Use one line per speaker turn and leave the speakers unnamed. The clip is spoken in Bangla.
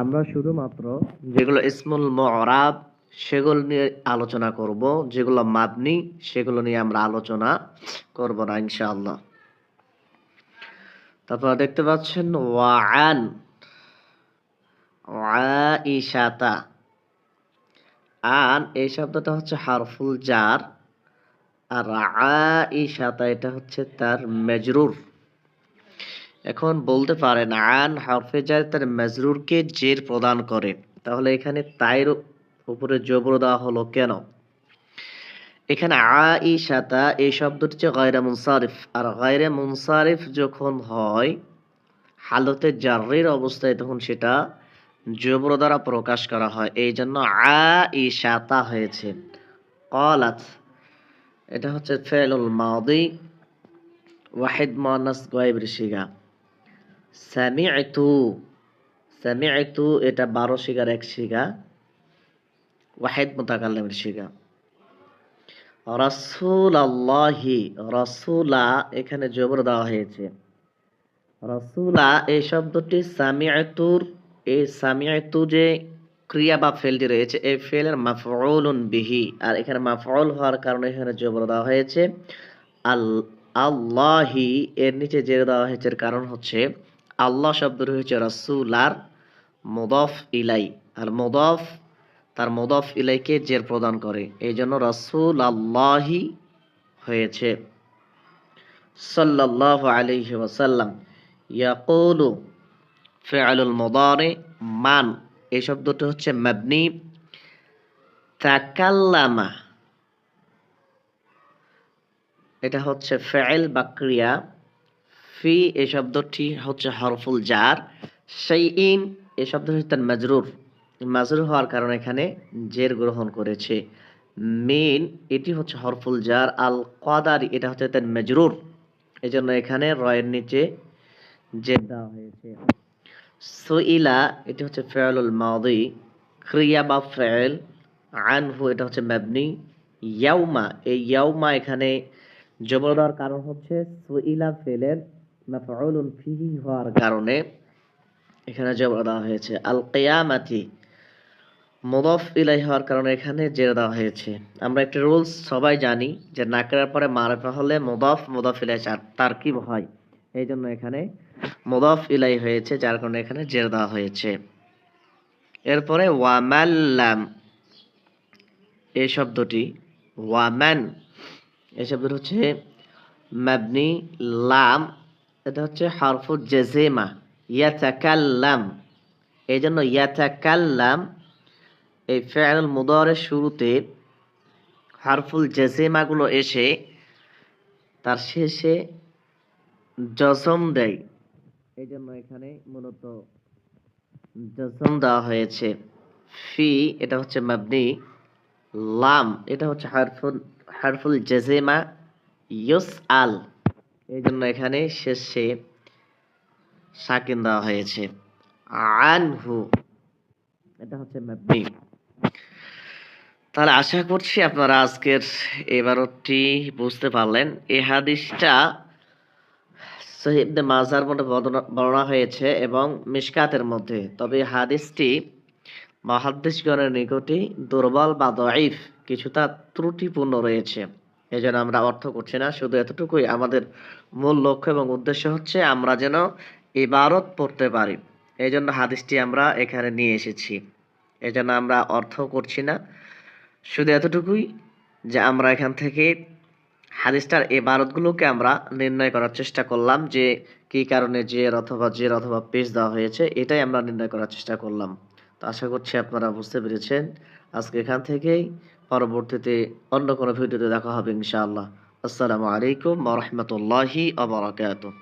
আমরা শুধুমাত্র যেগুলো ইসমুল মরাব, সেগুলো নিয়ে আলোচনা করব, যেগুলো মাবনি, সেগুলো নিয়ে আমরা আলোচনা করব না, ইনশাআল্লাহ। তারপর দেখতে পাচ্ছেন ওয়ান ওয়াইশাতা আন, এই শব্দটা হচ্ছে হারফুল জার, আর আইশাতা এটা হচ্ছে তার মেজরুর। এখন বলতে পারেন আন হরফে জার তার মেজরুরকে জের প্রদান করে। তাহলে এখানে তাইর উপরে জবর দেওয়া হলো কেন? এখানে আইশাতা এই শব্দটি হচ্ছে গয়রা মুনসারিফ। আর গয়রে মুনসারিফ যখন হয়, হালতে জারির অবস্থায় তখন সেটা জবর দ্বারা প্রকাশ করা হয়। এই জন্য আইশাতা হয়েছে। কলাত, এটা হচ্ছে ফেলুল মাদি, ওয়াহিদ মানাস গায়েবের শিগা এটা বারো শিগার এক শিগা ওয়াহিদ মুতাকাল্লিমের শিগা রাসূল আল্লাহি রাসূলা, এখানে জবর দেওয়া হয়েছে। রাসূলা, এই শব্দটি সামিআতুর, এই সামিআতু যে ক্রিয়া বা ফেলটি রয়েছে, এই ফেলের মাফউলুন বিহি, আর এখানে মাফউল হওয়ার কারণে এখানে জবর দেওয়া হয়েছে। আল, আল্লাহি, এর নিচে জেরে দেওয়া হয়েছে কারণ হচ্ছে আল্লাহ শব্দ রয়েছে রাসূল আর মদফ ইলাই। আর মদফ, তার মদফ ইলাইকে জের প্রদান করে। এই জন্য রাসূল আল্লাহি হয়েছে। সাল্লাল্লাহু আলাইহি ওয়াসাল্লাম, ইয়াকুলু ফিআলুল মুদারি মান। এই শব্দটি হচ্ছে মাবনি। তাকাল্লামা, এটা হচ্ছে ফেল বা ক্রিয়া। ফি এই শব্দটি হচ্ছে হরফুল জার সেই ইন এই শব্দটি হচ্ছে তার মাজরুর। মাজরুর হওয়ার কারণে এখানে জের গ্রহণ করেছে। মিন এটি হচ্ছে হরফুল জার আল কদারি এটা হচ্ছে তার মাজরুর। এই জন্য এখানে রয়ের নিচে জের দেওয়া হয়েছে। সুইলা, এটি হচ্ছে ফেয়ালুল মাদি। ক্রিয়া বা ফেল, আনহু, এটা হচ্ছে মাবনি। ইয়াউমা, এই ইয়াউমা এখানে জবর দেওয়ার কারণ হচ্ছে সুইলা ফেলের হওয়ার কারণে এখানে জবর দেওয়া হয়েছে আল কিয়ামাতি মুদাফ ইলাই হওয়ার কারণে এখানে জেরে দেওয়া হয়েছে। আমরা একটা রুলস সবাই জানি যে নাকেরার পরে মারেফা হলে মুদাফ মুদাফ ইলাই তারকিব হয়। এই জন্য এখানে মুদাফ ইলাই হয়েছে, যার কারণে এখানে জের দেওয়া হয়েছে। এরপরে ওয়ামাল্লাম এই শব্দটি ওয়ামান, এই শব্দটি হচ্ছে মাবনি লাম এটা হচ্ছে হারফু জেজেমা। ইয়াতাকাল্লাম। এই জন্য ইয়াতাকাল্লাম এই ফেয়াল মুদারের শুরুতে হারফুল জেজেমাগুলো এসে তার শেষে জজম দেয়। এই জন্য এখানে মূলত জজম দেওয়া হয়েছে। ফি, এটা হচ্ছে মাবনি। লাম, এটা হচ্ছে হারফুল হারফুল জেজেমা। ইউস আল এই জন্য এখানে শেষে সাকিন দেওয়া হয়েছে। আনহু, এটা হচ্ছে মাবনি তাহলে আশা করছি আপনারা আজকের এবারটি বুঝতে পারলেন। এই হাদিসটা সহিবদে মাজার মধ্যে বর্ণনা হয়েছে এবং মিশকাতের মধ্যে। তবে হাদিসটি মহাদ্দেশগণের নিকটে দুর্বল বা দইফ কিছুটা ত্রুটিপূর্ণ রয়েছে। এই জন্য আমরা অর্থ করছি না। শুধু এতটুকুই আমাদের মূল লক্ষ্য এবং উদ্দেশ্য হচ্ছে আমরা যেন ইবারত পড়তে পারি। এই জন্য হাদিসটি আমরা এখানে নিয়ে এসেছি। এই জন্য আমরা অর্থ করছি না। শুধু এতটুকুই যে আমরা এখান থেকে হাদিসটার এবারতগুলোকে আমরা নির্ণয় করার চেষ্টা করলাম যে কি কারণে জের অথবা জের অথবা পেজ দেওয়া হয়েছে, এটাই আমরা নির্ণয় করার চেষ্টা করলাম। তো আশা করছি আপনারা বুঝতে পেরেছেন। আজকে এখান থেকেই পরবর্তীতে অন্য কোনো ভিডিওতে দেখা হবে ইনশাআল্লাহ। আসসালামু আলাইকুম রহমতুল্লাহি আবরাকাতুহ